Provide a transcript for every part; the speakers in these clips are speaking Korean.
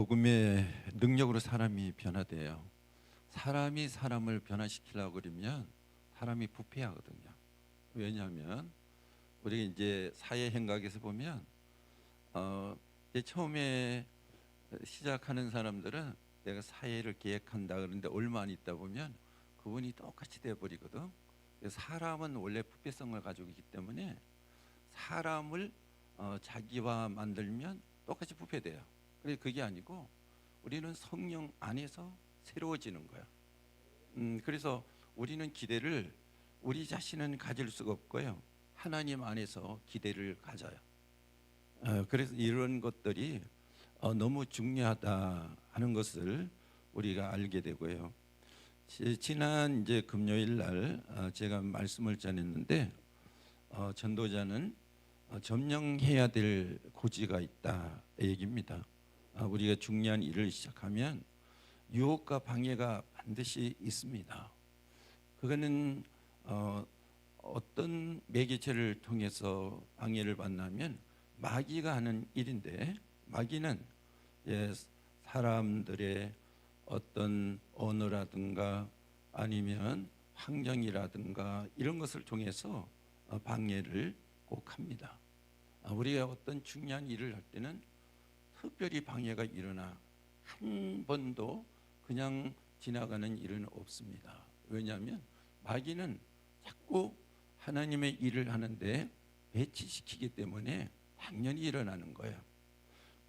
복음의 능력으로 사람이 변화돼요. 사람이 사람을 변화시키려고 그러면 사람이 부패하거든요. 왜냐하면 우리 이제 사회 행각에서 보면 어 이제 처음에 시작하는 사람들은 내가 사회를 계획한다 그러는데 얼마 안 있다 보면 그분이 똑같이 돼 버리거든. 사람은 원래 부패성을 가지고 있기 때문에 사람을 어, 자기와 만들면 똑같이 부패돼요. 그게 아니고 우리는 성령 안에서 새로워지는 거야. 음, 그래서 우리는 기대를 우리 자신은 가질 수가 없고요. 하나님 안에서 기대를 가져요. 어, 그래서 이런 것들이 어, 너무 중요하다 하는 것을 우리가 알게 되고요. 지- 지난 이제 금요일 날 어, 제가 말씀을 전했는데 어, 전도자는 어, 점령해야 될 고지가 있다 얘기입니다. 아, 우리가 중요한 일을 시작하면 유혹과 방해가 반드시 있습니다. 그거는 어, 어떤 매개체를 통해서 방해를 받냐면 마귀가 하는 일인데 마귀는 예, 사람들의 어떤 언어라든가 아니면 환경이라든가 이런 것을 통해서 어, 방해를 꼭 합니다. 아, 우리가 어떤 중요한 일을 할 때는 특별히 방해가 일어나 한 번도 그냥 지나가는 일은 없습니다. 왜냐하면 마귀는 자꾸 하나님의 일을 하는데 배치시키기 때문에 당연히 일어나는 거예요.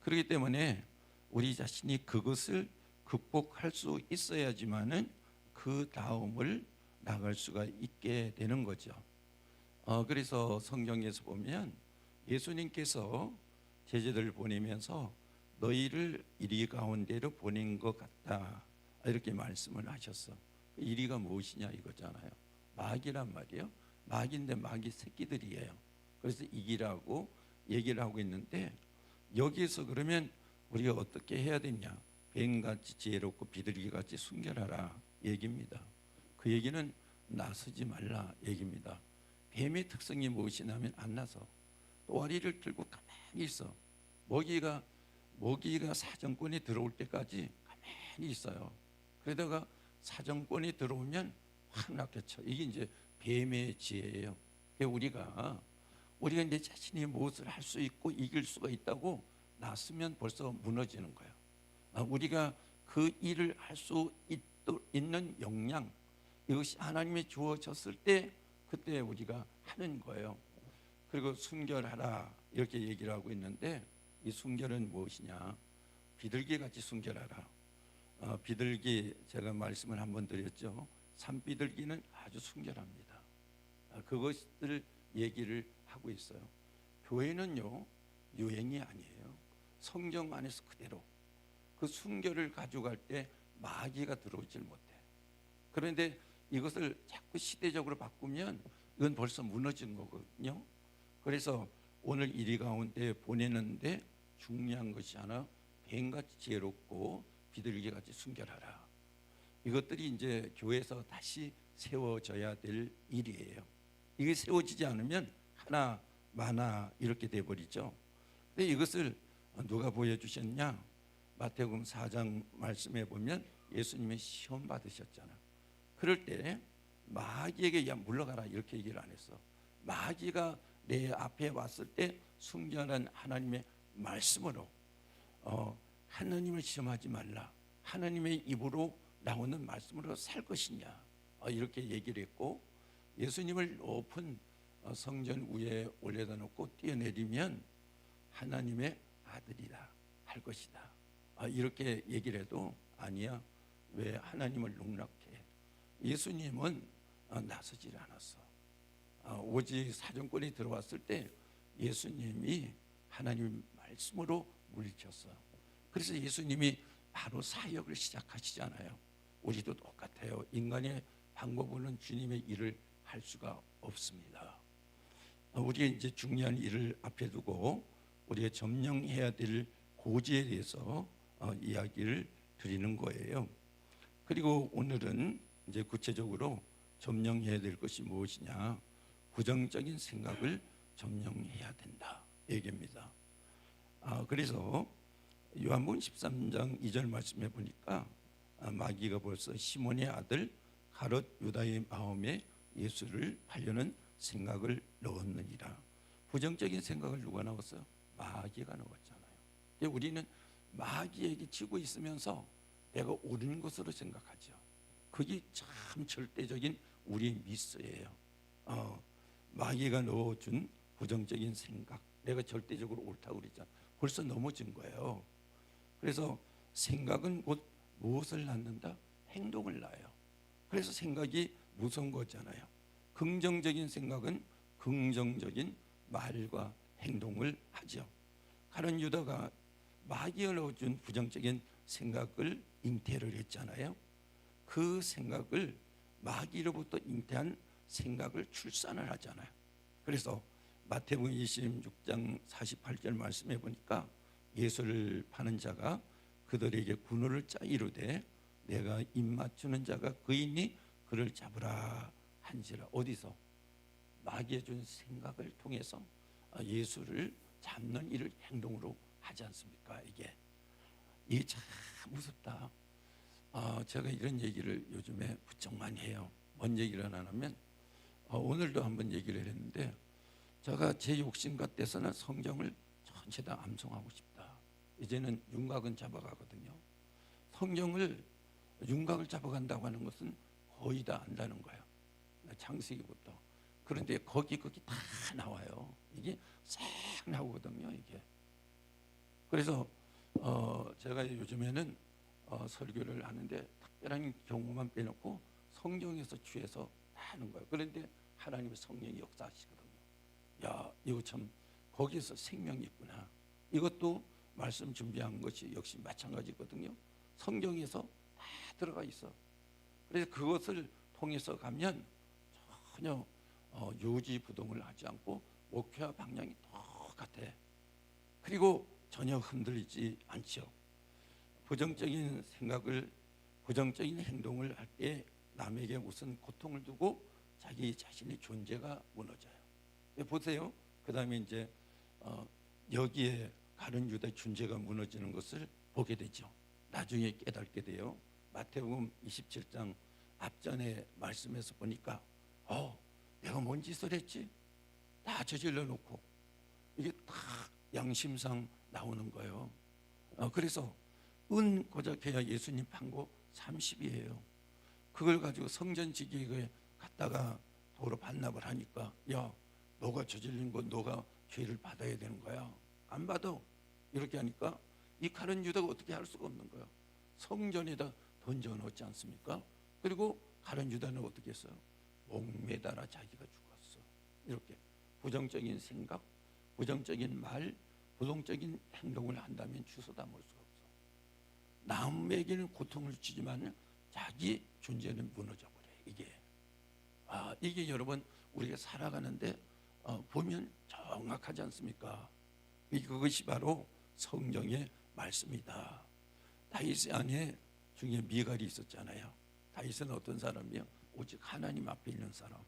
그렇기 때문에 우리 자신이 그것을 극복할 수 있어야지만은 그 다음을 나갈 수가 있게 되는 거죠. 어, 그래서 성경에서 보면 예수님께서 제자들을 보내면서 너희를 이리 가운데로 보낸 것 같다 이렇게 말씀을 하셨어. 이리가 무엇이냐 이거잖아요. 마귀란 말이에요. 마귀인데 마귀 새끼들이에요. 그래서 이기라고 얘기를 하고 있는데 여기에서 그러면 우리가 어떻게 해야 되냐? 뱀같이 지혜롭고 비둘기같이 순결하라 얘기입니다. 그 얘기는 나서지 말라 얘기입니다. 뱀의 특성이 무엇이냐면 안 나서 또아리를 들고 가만히 있어. 먹이가 먹이가 사정권에 들어올 때까지 가만히 있어요. 그러다가 사정권이 들어오면 확 낚여쳐. 이게 이제 뱀의 지혜예요. 우리가 우리가 내 자신이 무엇을 할 수 있고 이길 수가 있다고 났으면 벌써 무너지는 거예요. 아, 우리가 그 일을 할 수 있는 역량 이것이 하나님이 주어졌을 때 그때 우리가 하는 거예요. 그리고 순결하라 이렇게 얘기를 하고 있는데 이 순결은 무엇이냐? 비둘기 같이 순결하라. 어, 비둘기 제가 말씀을 한번 드렸죠. 산비둘기는 아주 순결합니다. 아, 그것을 얘기를 하고 있어요. 교회는요 유행이 아니에요. 성경 안에서 그대로 그 순결을 가져갈 때 마귀가 들어오질 못해. 그런데 이것을 자꾸 시대적으로 바꾸면 이건 벌써 무너진 거거든요. 그래서 오늘 이리 가운데 보내는데 중요한 것이 하나 뱀같이 지혜롭고 비둘기같이 순결하라. 이것들이 이제 교회에서 다시 세워져야 될 일이에요. 이게 세워지지 않으면 하나 많아 이렇게 돼 버리죠. 근데 이것을 누가 보여 주셨냐? 마태복음 4장 말씀에 보면 예수님의 시험 받으셨잖아. 그럴 때 마귀에게 야 물러가라 이렇게 얘기를 안 했어. 마귀가 내 앞에 왔을 때 순결한 하나님의 말씀으로 어, 하나님을 시험하지 말라. 하나님의 입으로 나오는 말씀으로 살 것이냐? 어, 이렇게 얘기를 했고 예수님을 높은 어, 성전 위에 올려다 놓고 뛰어내리면 하나님의 아들이다 할 것이다. 아, 이렇게 얘기를 해도 아니야. 왜 하나님을 농락해? 예수님은 어, 나서질 않았어. 아, 오직 사정권이 들어왔을 때 예수님이 하나님 말씀으로 물리쳤어 그래서 예수님이 바로 사역을 시작하시잖아요 우리도 똑같아요 인간의 방법으로는 주님의 일을 할 수가 없습니다 어, 우리가 이제 중요한 일을 앞에 두고 우리가 점령해야 될 고지에 대해서 어, 이야기를 드리는 거예요. 그리고 오늘은 이제 구체적으로 점령해야 될 것이 무엇이냐? 부정적인 생각을 점령해야 된다 얘기입니다. 아, 그래서 요한복음 13장 2절 말씀해 보니까 아, 마귀가 벌써 시몬의 아들 가롯 유다의 마음에 예수를 팔려는 생각을 넣었느니라. 부정적인 생각을 누가 넣었어요? 마귀가 넣었잖아요. 우리는 마귀에게 지고 있으면서 내가 옳은 것으로 생각하죠. 그게 참 절대적인 우리의 미스예요. 어, 마귀가 넣어준 부정적인 생각, 내가 절대적으로 옳다고 그랬잖아. 벌써 넘어진 거예요. 그래서 생각은 곧 무엇을 낳는다? 행동을 낳아요. 그래서 생각이 무서운 거잖아요. 긍정적인 생각은 긍정적인 말과 행동을 하죠. 가론 유다가 마귀가 넣어준 부정적인 생각을 잉태를 했잖아요. 그 생각을 마귀로부터 잉태한 생각을 출산을 하잖아요. 그래서 마태복음 26장 48절 말씀해 보니까 예수를 파는 자가 그들에게 군호를 짜 이르되 내가 입 맞추는 자가 그이니 그를 잡으라 한지라 어디서 마귀의 준 생각을 통해서 아, 예수를 잡는 일을 행동으로 하지 않습니까? 이게 이게 참 무섭다. 아, 제가 이런 얘기를 요즘에 부쩍 많이 해요. 뭔 얘기를 하냐면 어, 오늘도 한번 얘기를 했는데 제가 제 욕심 같아서는 성경을 전체 다 암송하고 싶다. 이제는 윤곽은 잡아가거든요. 성경을 윤곽을 잡아간다고 하는 것은 거의 다 안다는 거예요. 창세기부터. 그런데 거기 거기 다 나와요. 이게 싹 나오거든요. 이게. 그래서 어, 제가 요즘에는 어, 설교를 하는데 특별한 경우만 빼놓고 성경에서 취해서 다 하는 거예요. 그런데 하나님의 성령이 역사하시거든요. 야, 이거 참 거기에서 생명이 있구나. 이것도 말씀 준비한 것이 역시 마찬가지거든요. 성경에서 다 들어가 있어. 그래서 그것을 통해서 가면 전혀 어, 요지부동을 하지 않고 목표와 방향이 똑같아. 그리고 전혀 흔들리지 않죠. 부정적인 생각을 부정적인 행동을 할 때 남에게 무슨 고통을 두고 자기 자신의 존재가 무너져요. 예, 보세요. 그 다음에 이제 어, 여기에 가른 유다의 존재가 무너지는 것을 보게 되죠. 나중에 깨닫게 돼요. 마태복음 27장 앞전에 말씀에서 보니까 어, 내가 뭔 짓을 했지? 다 저질러 놓고 이게 다 양심상 나오는 거예요. 어, 그래서 은 고작해야 예수님 판고 30이에요. 그걸 가지고 성전 지기에 갔다가 도로 반납을 하니까 야 너가 저질린 건 너가 죄를 받아야 되는 거야. 안 받아. 이렇게 하니까 이 가른 유다가 어떻게 할 수가 없는 거야. 성전에다 던져 넣지 않습니까? 그리고 가른 유다는 어떻게 했어요? 목매달아 자기가 죽었어. 이렇게 부정적인 생각, 부정적인 말, 부정적인 행동을 한다면 주워 담을 수가 없어. 남에게는 고통을 주지만 자기 존재는 무너져 버려. 이게 아 이게 여러분 우리가 살아가는데 어, 보면 정확하지 않습니까? 이 그것이 바로 성경의 말씀이다. 다윗의 아내 중에 미갈이 있었잖아요. 다윗은 어떤 사람이요? 오직 하나님 앞에 있는 사람.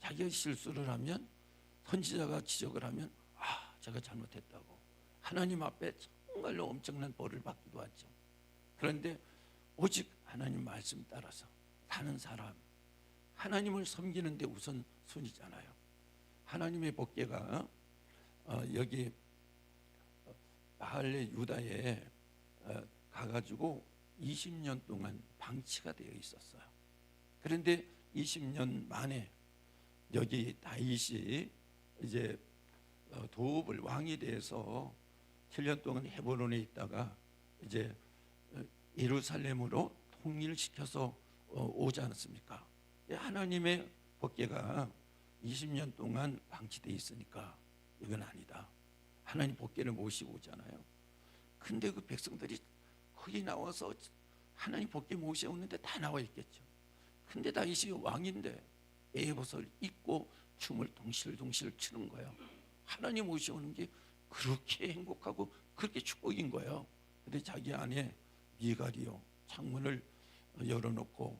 자기가 실수를 하면 선지자가 지적을 하면 아 제가 잘못했다고 하나님 앞에 정말로 엄청난 벌을 받기도 하죠. 그런데 오직 하나님 말씀 따라서 사는 사람 하나님을 섬기는데 우선 순이잖아요. 하나님의 법궤가 어, 여기 바알레 유다에 어, 가가지고 20년 동안 방치가 되어 있었어요. 그런데 20년 만에 여기 다윗이 이제 어, 도읍을 왕이 돼서 7년 동안 헤브론에 있다가 이제 어, 예루살렘으로 통일시켜서 어, 오지 않았습니까? 예, 하나님의 법궤가 20년 동안 방치돼 있으니까 이건 아니다. 하나님 법궤를 모시고 오잖아요. 근데 그 백성들이 거기 나와서 하나님 법궤 모셔오는데 다 나와 있겠죠. 근데 다윗이 왕인데 에봇을 입고 춤을 동실동실 추는 거예요. 하나님 모셔오는 게 그렇게 행복하고 그렇게 축복인 거예요. 근데 자기 안에 미갈이요 창문을 열어놓고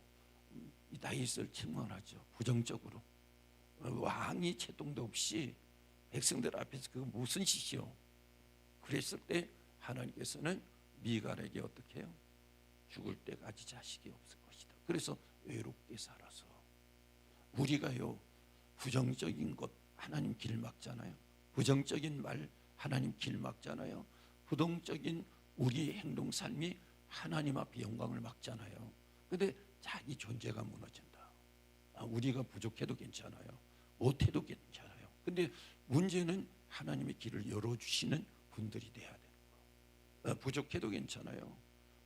이 다윗을 책망하죠. 부정적으로 왕이 채동도 없이 백성들 앞에서 그 무슨 짓이요? 그랬을 때 하나님께서는 미갈에게 어떻게 해요? 죽을 때까지 자식이 없을 것이다. 그래서 외롭게 살아서 우리가요 부정적인 것 하나님 길 막잖아요. 부정적인 말 하나님 길 막잖아요. 부동적인 우리의 행동 삶이 하나님 앞에 영광을 막잖아요. 근데 자기 존재가 무너진다. 아, 우리가 부족해도 괜찮아요. 못해도 괜찮아요. 근데 문제는 하나님의 길을 열어주시는 분들이 돼야 되는 거. 어, 부족해도 괜찮아요.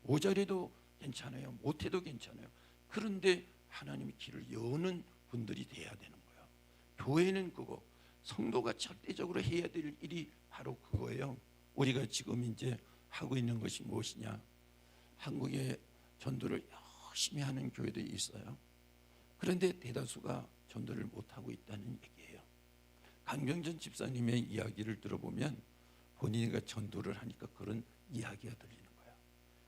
모자라도 괜찮아요. 못해도 괜찮아요. 그런데 하나님의 길을 여는 분들이 돼야 되는 거예요. 교회는 그거 성도가 절대적으로 해야 될 일이 바로 그거예요. 우리가 지금 이제 하고 있는 것이 무엇이냐? 한국에 전도를 열심히 하는 교회들이 있어요. 그런데 대다수가 전도를 못 하고 있다는 얘기예요. 강병전 집사님의 이야기를 들어보면 본인이가 전도를 하니까 그런 이야기가 들리는 거야.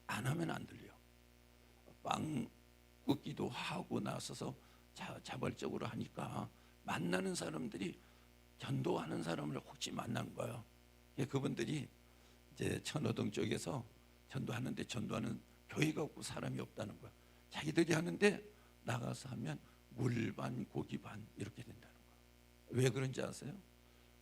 안 하면 안 들려. 빵 굽기도 하고 나서서 자, 자발적으로 하니까 만나는 사람들이 전도하는 사람을 혹시 만난 거예요. 예, 그분들이 이제 천호동 쪽에서 전도하는데 전도하는 교회가 없고 사람이 없다는 거야. 자기들이 하는데 나가서 하면 물 반 고기 반 이렇게 된다는 거야. 왜 그런지 아세요?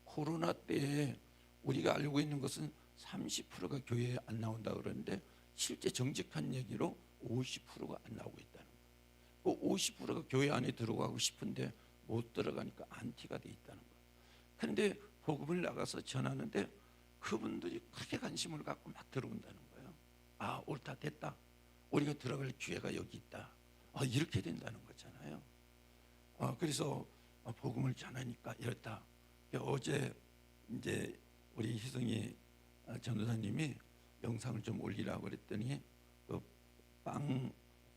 코로나 때에 우리가 알고 있는 것은 30%가 교회에 안 나온다 그러는데 실제 정직한 얘기로 50%가 안 나오고 있다는 거예요. 그 50%가 교회 안에 들어가고 싶은데 못 들어가니까 안티가 돼 있다는 거예요. 그런데 복음을 나가서 전하는데 그분들이 크게 관심을 갖고 막 들어온다는 거예요. 아 옳다 됐다. 우리가 들어갈 기회가 여기 있다. 아, 이렇게 된다는 거잖아요. 아, 그래서 아, 복음을 전하니까 이렇다. 어제 이제 우리 희성이 아, 전도사님이 영상을 좀 올리라고 그랬더니 그빵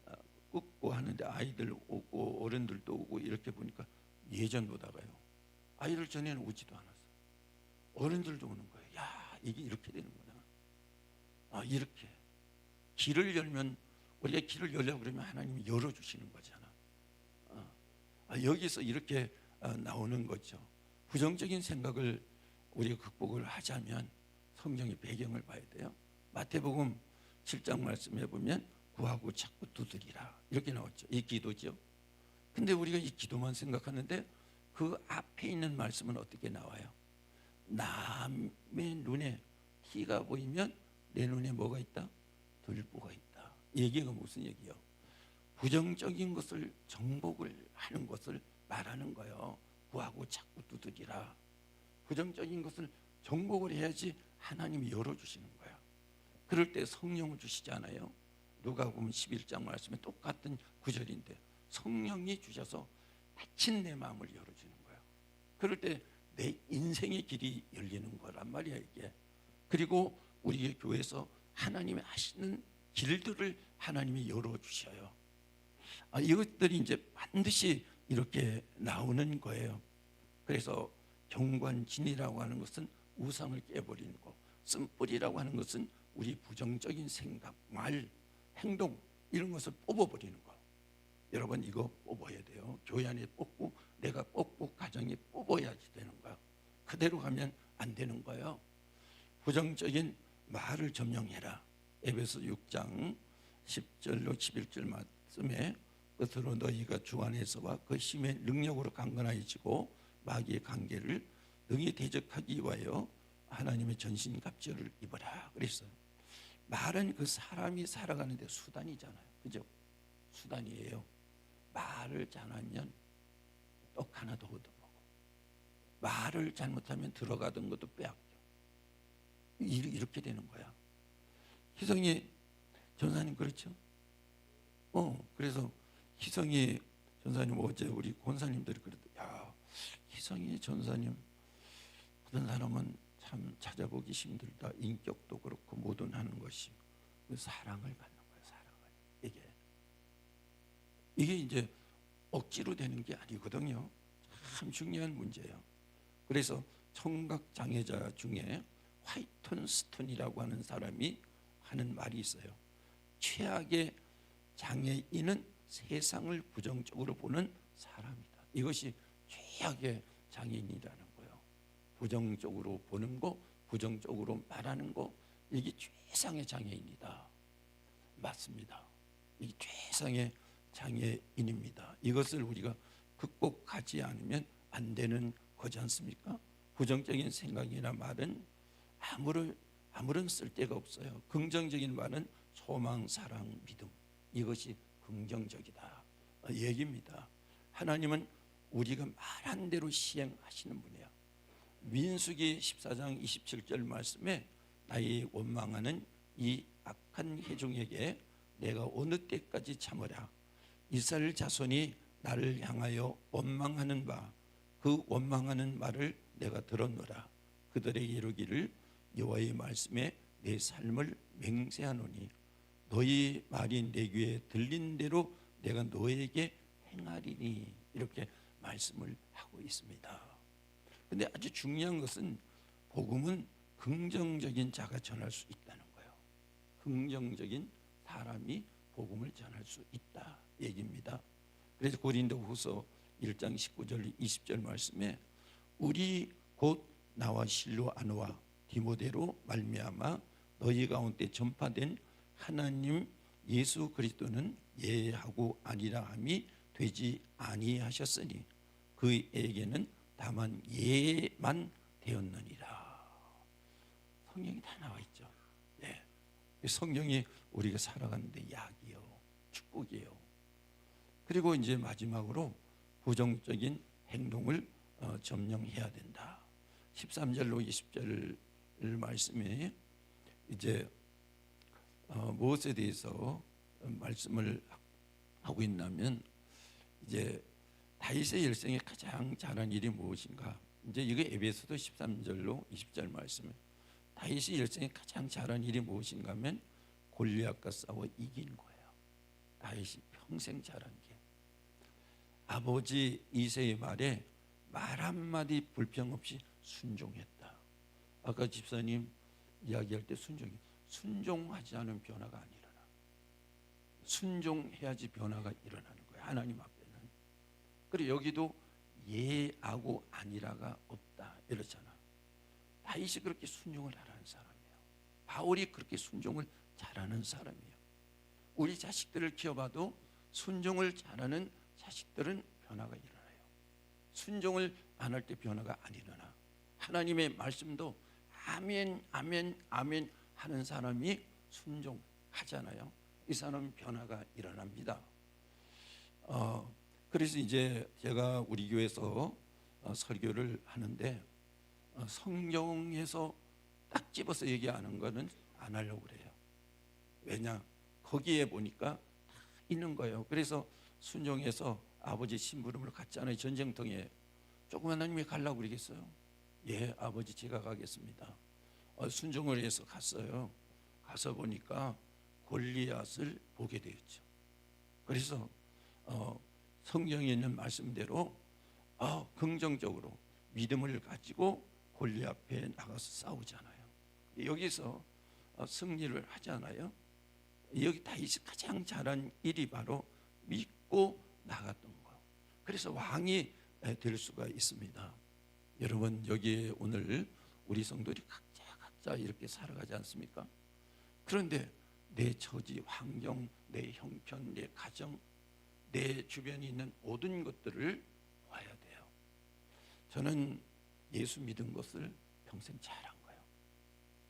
아, 굽고 하는데 아이들 오고 어른들도 오고 이렇게 보니까 예전보다가요. 아이들 전에는 오지도 않았어. 어른들도 오는 거예요. 야 이게 이렇게 되는구나. 아 이렇게 길을 열면 우리가 길을 열려 그러면 하나님이 열어주시는 거잖아. 여기서 이렇게 아, 나오는 거죠. 부정적인 생각을 우리가 극복을 하자면 성경의 배경을 봐야 돼요. 마태복음 7장 말씀해 보면 구하고 찾고 두드리라 이렇게 나왔죠. 이 기도죠. 근데 우리가 이 기도만 생각하는데 그 앞에 있는 말씀은 어떻게 나와요? 남의 눈에 티가 보이면 내 눈에 뭐가 있다? 들보가 있다. 이 얘기가 무슨 얘기요? 부정적인 것을 정복을 하는 것을 말하는 거예요. 구하고 찾고 두드리라. 부정적인 것을 정복을 해야지 하나님이 열어주시는 거야. 그럴 때 성령을 주시잖아요. 누가 보면 11장 말씀에 똑같은 구절인데 성령이 주셔서 닫힌 내 마음을 열어주는 거야. 그럴 때 내 인생의 길이 열리는 거란 말이야 이게. 그리고 우리 교회에서 하나님이 하시는 길들을 하나님이 열어주셔요. 아, 이것들이 이제 반드시 이렇게 나오는 거예요. 그래서 경관진이라고 하는 것은 우상을 깨버리는 거, 쓴뿌리라고 하는 것은 우리 부정적인 생각, 말, 행동 이런 것을 뽑아버리는 거. 여러분 이거 뽑아야 돼요. 교회 안에 뽑고 내가 뽑고 가정에 뽑아야지 되는 거야. 그대로 가면 안 되는 거예요. 부정적인 말을 점령해라. 에베소 6장 10절로 11절 말씀에 끝으로 너희가 주 안에서와 그 힘의 능력으로 강건해지고 마귀의 관계를 능히 대적하기 위하여 하나님의 전신갑주를 입어라 그랬어요. 말은 그 사람이 살아가는데 수단이잖아요. 그죠? 수단이에요. 말을 잘하면 떡 하나 더 얻어먹어. 말을 잘못하면 들어가던 것도 빼앗겨. 이- 이렇게 되는 거야. 희성이 전사님 그렇죠? 어, 그래서 희성이 전사님 어제 우리 권사님들이 그랬대. 야, 희성이 전사님 그런 사람은 참 찾아보기 힘들다. 인격도 그렇고 모든 하는 것이 그 사랑을 받는 거예요. 사랑을 이게 이게 이제 억지로 되는 게 아니거든요. 참 중요한 문제예요. 그래서 청각 장애자 중에 화이턴 스톤이라고 하는 사람이 하는 말이 있어요. 최악의 장애인은 세상을 부정적으로 보는 사람이다. 이것이 최악의 장애인이라는 거예요. 부정적으로 보는 거, 부정적으로 말하는 거, 이게 최상의 장애인이다. 맞습니다. 이 최상의 장애인입니다. 이것을 우리가 극복하지 않으면 안 되는 거지 않습니까? 부정적인 생각이나 말은 아무런 아무런 쓸데가 없어요. 긍정적인 말은 소망, 사랑, 믿음 이것이 긍정적이다 어, 얘기입니다. 하나님은 우리가 말한 대로 시행하시는 분이야. 민수기 14장 27절 말씀에 나의 원망하는 이 악한 회중에게 내가 어느 때까지 참으라 이스라엘 자손이 나를 향하여 원망하는 바 그 원망하는 말을 내가 들었노라 그들에게 이르기를 여호와의 말씀에 내 삶을 맹세하노니 너희 말이 내 귀에 들린 대로 내가 너에게 행하리니 이렇게 말씀을 하고 있습니다. 근데 아주 중요한 것은 복음은 긍정적인 자가 전할 수 있다는 거예요. 긍정적인 사람이 복음을 전할 수 있다 얘기입니다. 그래서 고린도후서 1장 19절 20절 말씀에 우리 곧 나와 실로 아노와 디모데로 말미암아 너희 가운데 전파된 하나님 예수 그리스도는 예하고 아니라 함이 되지 아니하셨으니 그에게는 다만 예만 되었느니라. 성경이 다 나와 있죠. 예. 성경이 우리가 살아가는데 약이요, 축복이요. 그리고 이제 마지막으로 부정적인 행동을 어, 점령해야 된다. 13절로 20절 말씀에 이제 어, 무엇에 대해서 말씀을 하고 있냐면 이제 다윗의 일생에 가장 잘한 일이 무엇인가? 이제 이게 에베소서 13절로 20절 말씀에 다윗의 일생에 가장 잘한 일이 무엇인가 하면 골리앗과 싸워 이긴 거예요. 다윗이 평생 잘한 게 아버지 이세의 말에 말 한마디 불평 없이 순종했다. 아까 집사님 이야기할 때 순종이 순종하지 않은 변화가 안 일어나. 순종해야지 변화가 일어나는 거예요. 하나님 앞에는. 그리고 여기도 예하고 아니라가 없다 이렇잖아. 다윗이 그렇게 순종을 잘하는 사람이에요. 바울이 그렇게 순종을 잘하는 사람이에요. 우리 자식들을 키워봐도 순종을 잘하는 자식들은 변화가 일어나요. 순종을 안 할 때 변화가 안 일어나. 하나님의 말씀도 아멘, 아멘, 아멘 하는 사람이 순종하잖아요. 이 사람은 변화가 일어납니다. 어, 그래서 이제 제가 우리 교회에서 어, 설교를 하는데 어, 성경에서 딱 집어서 얘기하는 거는 안 하려고 그래요. 왜냐? 거기에 보니까 다 있는 거예요. 그래서 순종해서 아버지 심부름을 갔잖아요. 전쟁통에 조금 하나님이 가려고 그러겠어요. 예, 아버지 제가 가겠습니다. 어, 순종을 해서 갔어요. 가서 보니까 골리앗을 보게 되었죠. 그래서 어, 성경에 있는 말씀대로 어, 긍정적으로 믿음을 가지고 골리 앞에 나가서 싸우잖아요. 여기서 어, 승리를 하잖아요. 여기 다윗이 가장 잘한 일이 바로 믿고 나갔던 거. 그래서 왕이 될 수가 있습니다. 여러분 여기 오늘 우리 성도들이 각 자 이렇게 살아가지 않습니까? 그런데 내 처지, 환경, 내 형편, 내 가정, 내 주변에 있는 모든 것들을 봐야 돼요. 저는 예수 믿은 것을 평생 잘한 거예요.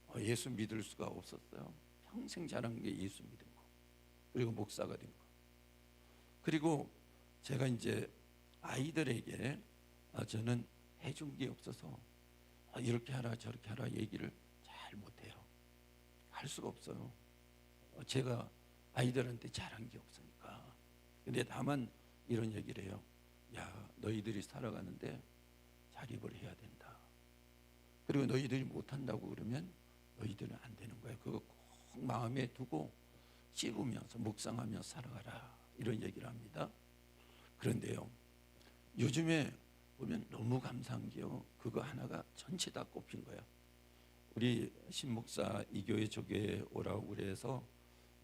어, 예수 믿을 수가 없었어요. 평생 잘한 게 예수 믿은 거. 그리고 목사가 된 거. 그리고 제가 이제 아이들에게 아, 저는 해준 게 없어서 아, 이렇게 하라 저렇게 하라 얘기를 잘 못해요. 할 수가 없어요. 어, 제가 아이들한테 잘한 게 없으니까. 근데 다만 이런 얘기를 해요. 야, 너희들이 살아가는데 자립을 해야 된다. 그리고 너희들이 못한다고 그러면 너희들은 안 되는 거야. 그거 꼭 마음에 두고 씹으면서 묵상하며 살아가라. 이런 얘기를 합니다. 그런데요. 요즘에 보면 너무 감사한 게요. 그거 하나가 전체 다 꼽힌 거야. 우리 신목사 이 교회 저 교회 오라고 그래서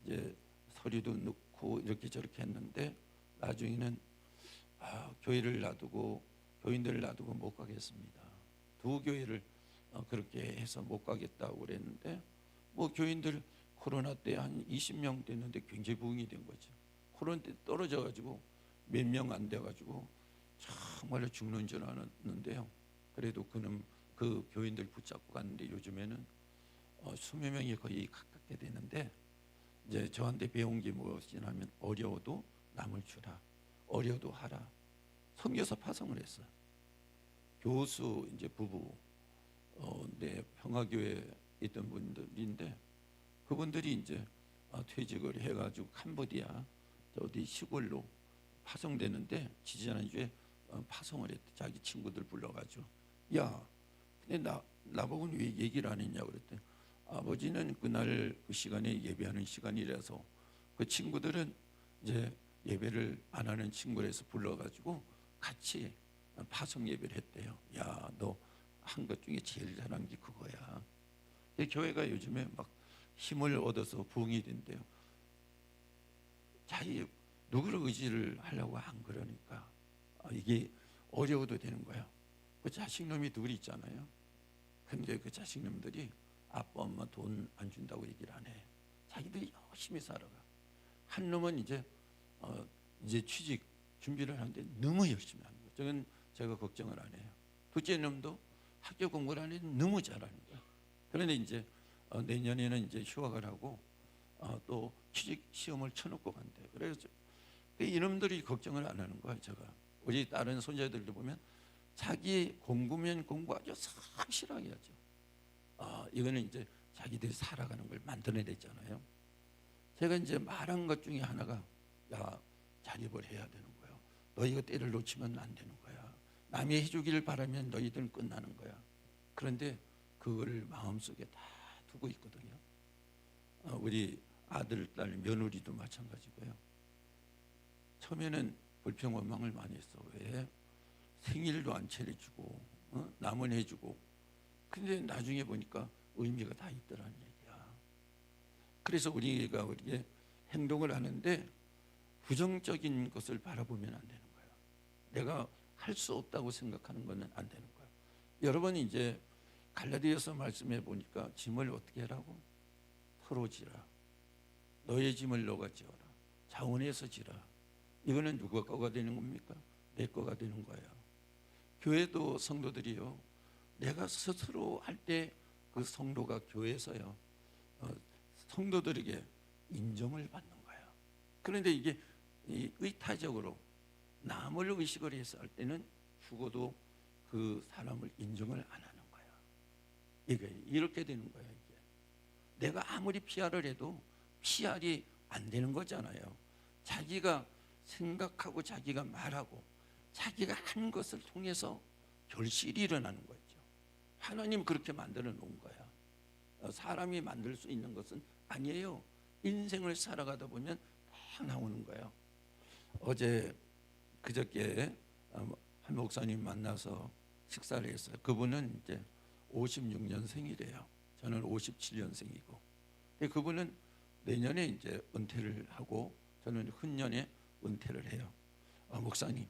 이제 서류도 넣고 이렇게 저렇게 했는데 나중에는 아, 교회를 놔두고 교인들을 놔두고 못 가겠습니다. 두 교회를 어, 그렇게 해서 못 가겠다고 그랬는데 뭐 교인들 코로나 때 한 20명 됐는데 굉장히 부흥이 된 거죠. 코로나 때 떨어져 가지고 몇 명 안 돼 가지고 정말로 죽는 줄 알았는데요. 그래도 그는 그 교인들 붙잡고 갔는데 요즘에는 어, 수몇 명이 거의 가깝게 되는데 이제 저한테 배운 게 무엇이냐면 어려워도 남을 주라 어려도 하라. 선교사 파송을 했어요. 교수 이제 부부 어, 네, 평화교회 있던 분들인데 그분들이 이제 어, 퇴직을 해가지고 캄보디아 저 어디 시골로 파송되는데 지지난주에 어, 파송을 했대. 자기 친구들 불러가지고. 야 나 나보고 왜 얘기를 안 했냐 그랬더니 아버지는 그날 그 시간에 예배하는 시간이라서 그 친구들은 이제 예배를 안 하는 친구라서 불러가지고 같이 파송 예배를 했대요. 야 너 한 것 중에 제일 잘한 게 그거야. 이 교회가 요즘에 막 힘을 얻어서 부흥이 된대요. 자기 누구를 의지를 하려고 안 그러니까 아, 이게 어려워도 되는 거야. 그 자식놈이 둘 있잖아요. 근데 그 자식놈들이 아빠 엄마 돈 안 준다고 얘기를 안 해. 자기들이 열심히 살아가. 한 놈은 이제 어, 이제 취직 준비를 하는데 너무 열심히 하는 거예요. 저건 제가 걱정을 안 해요. 둘째 놈도 학교 공부를 하는데 너무 잘하는 거예요. 그런데 이제 어, 내년에는 이제 휴학을 하고 어, 또 취직 시험을 쳐놓고 간대. 그래서 그 이놈들이 걱정을 안 하는 거예요. 제가 우리 다른 손자들도 보면 자기 공부면 공부 아주 성실하게 하죠. 아, 이거는 이제 자기들이 살아가는 걸 만들어냈잖아요. 제가 이제 말한 것 중에 하나가 야 자립을 해야 되는 거야. 너희가 때를 놓치면 안 되는 거야. 남이 해주기를 바라면 너희들은 끝나는 거야. 그런데 그거를 마음속에 다 두고 있거든요. 어, 우리 아들, 딸, 며느리도 마찬가지고요. 처음에는 불평 원망을 많이 했어. 왜? 생일도 안 차려주고 어? 남은 해주고 근데 나중에 보니까 의미가 다 있더라는 얘기야. 그래서 우리가 우리의 행동을 하는데 부정적인 것을 바라보면 안 되는 거야. 내가 할 수 없다고 생각하는 것은 안 되는 거야. 여러분 이제 갈라디아서 말씀해 보니까 짐을 어떻게 하라고 털어지라. 너의 짐을 너가 지어라. 자원해서 지라. 이거는 누가 거가 되는 겁니까? 내 거가 되는 거야. 교회도 성도들이요. 내가 스스로 할 때 그 성도가 교회에서요. 어, 성도들에게 인정을 받는 거야. 그런데 이게 이 의타적으로 남을 의식을 해서 할 때는 죽어도 그 사람을 인정을 안 하는 거야. 이게 이렇게 되는 거야 이게. 내가 아무리 PR을 해도 PR이 안 되는 거잖아요. 자기가 생각하고 자기가 말하고 자기가 한 것을 통해서 결실이 일어나는 거죠. 하나님 그렇게 만들어 놓은 거야. 어, 사람이 만들 수 있는 것은 아니에요. 인생을 살아가다 보면 다 나오는 거예요. 어제 그저께 어, 한 목사님 만나서 식사를 했어요. 그분은 이제 56년생이래요. 저는 57년생이고. 그분은 내년에 이제 은퇴를 하고 저는 훈년에 은퇴를 해요. 아, 목사님,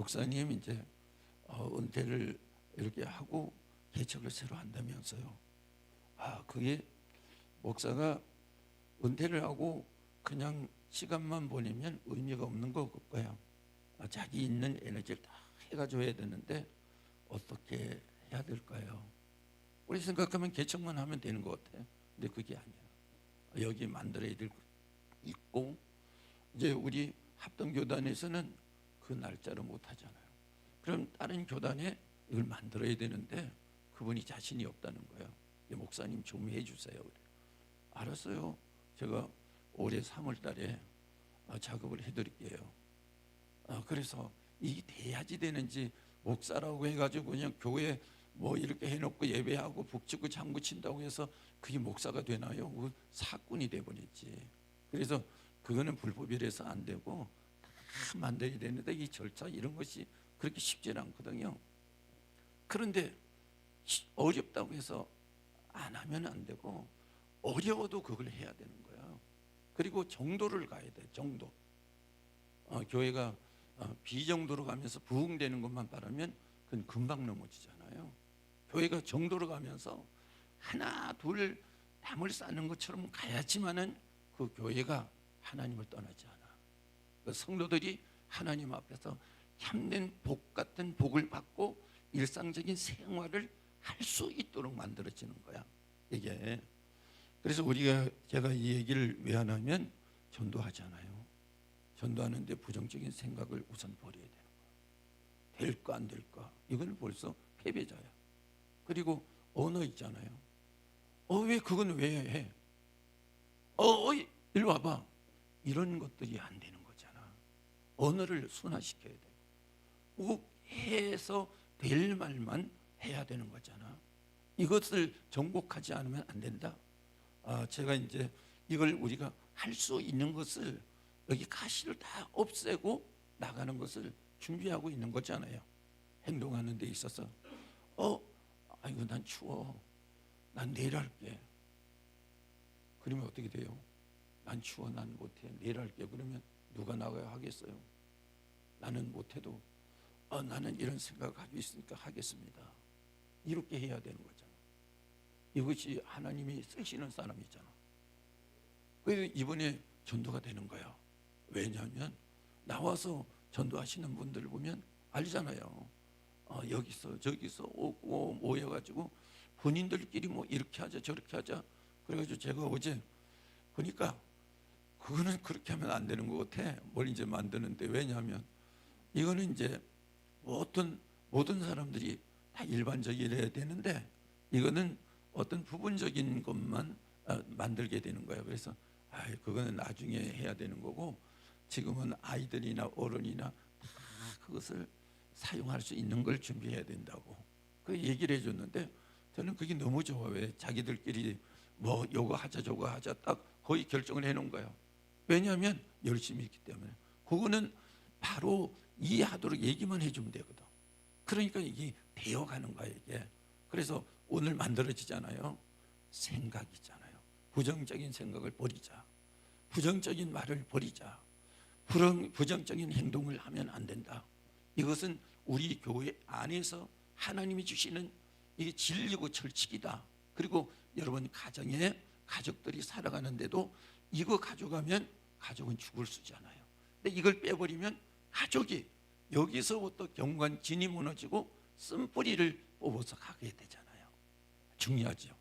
목사님 이제 어, 은퇴를 이렇게 하고 개척을 새로 한다면서요. 아 그게 목사가 은퇴를 하고 그냥 시간만 보내면 의미가 없는 거고요. 아, 자기 있는 에너지를 다 해가지고 야 되는데 어떻게 해야 될까요? 우리 생각하면 개척만 하면 되는 것 같아. 근데 그게 아니야. 여기 만들어야 될 있고 이제 우리 합동교단에서는 그 날짜를 못 하잖아요. 그럼 다른 교단에 이걸 만들어야 되는데 그분이 자신이 없다는 거예요. 예, 목사님 좀 해주세요. 알았어요. 제가 올해 3월달에 아, 작업을 해드릴게요. 아, 그래서 이게 돼야지 되는지 목사라고 해가지고 그냥 교회 뭐 이렇게 해놓고 예배하고 북치고 장구 친다고 해서 그게 목사가 되나요? 그 사건이 돼버렸지. 그래서 그거는 불법이라서 안 되고 다 만들어야 되는데 이 절차 이런 것이 그렇게 쉽지 않거든요. 그런데 시- 어렵다고 해서 안 하면 안 되고 어려워도 그걸 해야 되는 거야. 그리고 정도를 가야 돼. 정도. 어, 교회가 어, 비정도로 가면서 부흥되는 것만 바라면 그건 금방 넘어지잖아요. 교회가 정도로 가면서 하나 둘 담을 쌓는 것처럼 가야지만은 그 교회가 하나님을 떠나지 않아. 그 성도들이 하나님 앞에서 참된 복 같은 복을 받고 일상적인 생활을 할 수 있도록 만들어지는 거야. 이게 그래서 우리가 제가 이 얘기를 왜 하냐면 전도하잖아요. 전도하는데 부정적인 생각을 우선 버려야 되는 거야. 될까 안 될까? 이건 벌써 패배자야. 그리고 언어 있잖아요. 어 왜 그건 왜 해? 어, 어 일로 와봐. 이런 것들이 안 되는. 언어를 순화시켜야 돼. 꼭 해서 될 말만 해야 되는 거잖아. 이것을 정복하지 않으면 안 된다. 아, 제가 이제 이걸 우리가 할 수 있는 것을 여기 가시를 다 없애고 나가는 것을 준비하고 있는 거잖아요. 행동하는 데 있어서 어, 아이고 난 추워. 난 내일 할게. 그러면 어떻게 돼요? 난 추워, 난 못해. 내일 할게. 그러면 누가 나가야 하겠어요? 나는 못해도 어, 나는 이런 생각을 가지고 있으니까 하겠습니다. 이렇게 해야 되는 거잖아. 이것이 하나님이 쓰시는 사람이잖아. 그래서 이번에 전도가 되는 거야. 왜냐하면 나와서 전도하시는 분들 보면 알잖아요. 어, 여기서 저기서 오고 모여가지고 본인들끼리 뭐 이렇게 하자 저렇게 하자. 그래가지고 제가 어제 보니까 그거는 그렇게 하면 안 되는 것 같아. 뭘 이제 만드는데 왜냐하면 이거는 이제 어떤 모든 사람들이 다 일반적이어야 되는데 이거는 어떤 부분적인 것만 어, 만들게 되는 거예요. 그래서 아, 그거는 나중에 해야 되는 거고 지금은 아이들이나 어른이나 다 그것을 사용할 수 있는 걸 준비해야 된다고 그 얘기를 해줬는데 저는 그게 너무 좋아 왜 자기들끼리 뭐 요거 하자 저거 하자 딱 거의 결정을 해놓은 거예요. 왜냐하면 열심히 했기 때문에 그거는 바로 이해하도록 얘기만 해주면 되거든. 그러니까 이게 되어가는 거야 이게. 그래서 오늘 만들어지잖아요. 생각이잖아요. 부정적인 생각을 버리자. 부정적인 말을 버리자. 불응, 부정적인 행동을 하면 안 된다. 이것은 우리 교회 안에서 하나님이 주시는 이게 진리고 철칙이다. 그리고 여러분 가정에 가족들이 살아가는데도 이거 가져가면 가족은 죽을 수잖아요. 근데 이걸 빼버리면 가족이 여기서부터 경관 진이 무너지고 쓴뿌리를 뽑아서 가게 되잖아요. 중요하죠.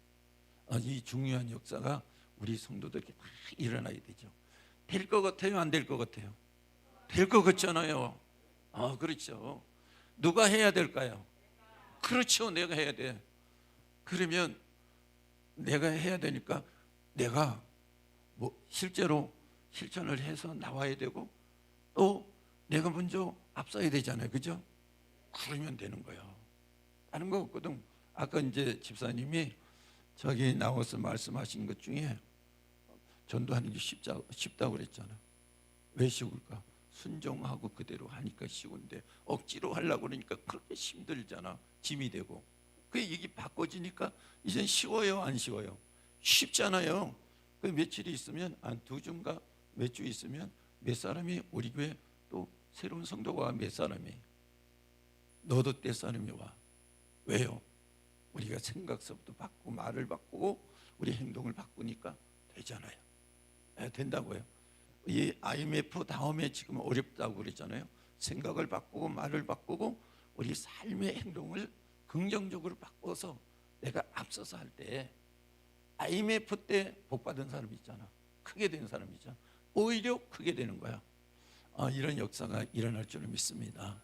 아, 이 중요한 역사가 우리 성도들에게 다 일어나야 되죠. 될 것 같아요, 안 될 것 같아요? 될 것 같잖아요. 아, 그렇죠. 누가 해야 될까요? 그렇죠, 내가 해야 돼. 그러면 내가 해야 되니까 내가 뭐 실제로 실천을 해서 나와야 되고 또 내가 먼저 앞서야 되잖아요. 그죠? 그러면 되는 거예요. 다른 거 없거든. 아까 이제 집사님이 저기 나와서 말씀하신 것 중에 전도하는 게 쉽자, 쉽다고 그랬잖아. 왜 쉬울까? 순종하고 그대로 하니까 쉬운데 억지로 하려고 그러니까 그렇게 힘들잖아. 짐이 되고. 그 이게 바꿔지니까 이젠 쉬워요, 안 쉬워요? 쉽잖아요. 그 며칠이 있으면 한 두 주인가 몇 주 있으면 몇 사람이 우리 교회 또 새로운 성도가 와, 몇 사람이 너도 때 사람이 와. 왜요? 우리가 생각서부터 바꾸고 말을 바꾸고 우리 행동을 바꾸니까 되잖아요. 네, 된다고요. 이 IMF 다음에 지금 어렵다고 그랬잖아요. 생각을 바꾸고 말을 바꾸고 우리 삶의 행동을 긍정적으로 바꿔서 내가 앞서서 할 때 IMF 때 복 받은 사람 있잖아. 크게 된 사람 있잖아. 오히려 크게 되는 거야. 아, 이런 역사가 일어날 줄을 믿습니다.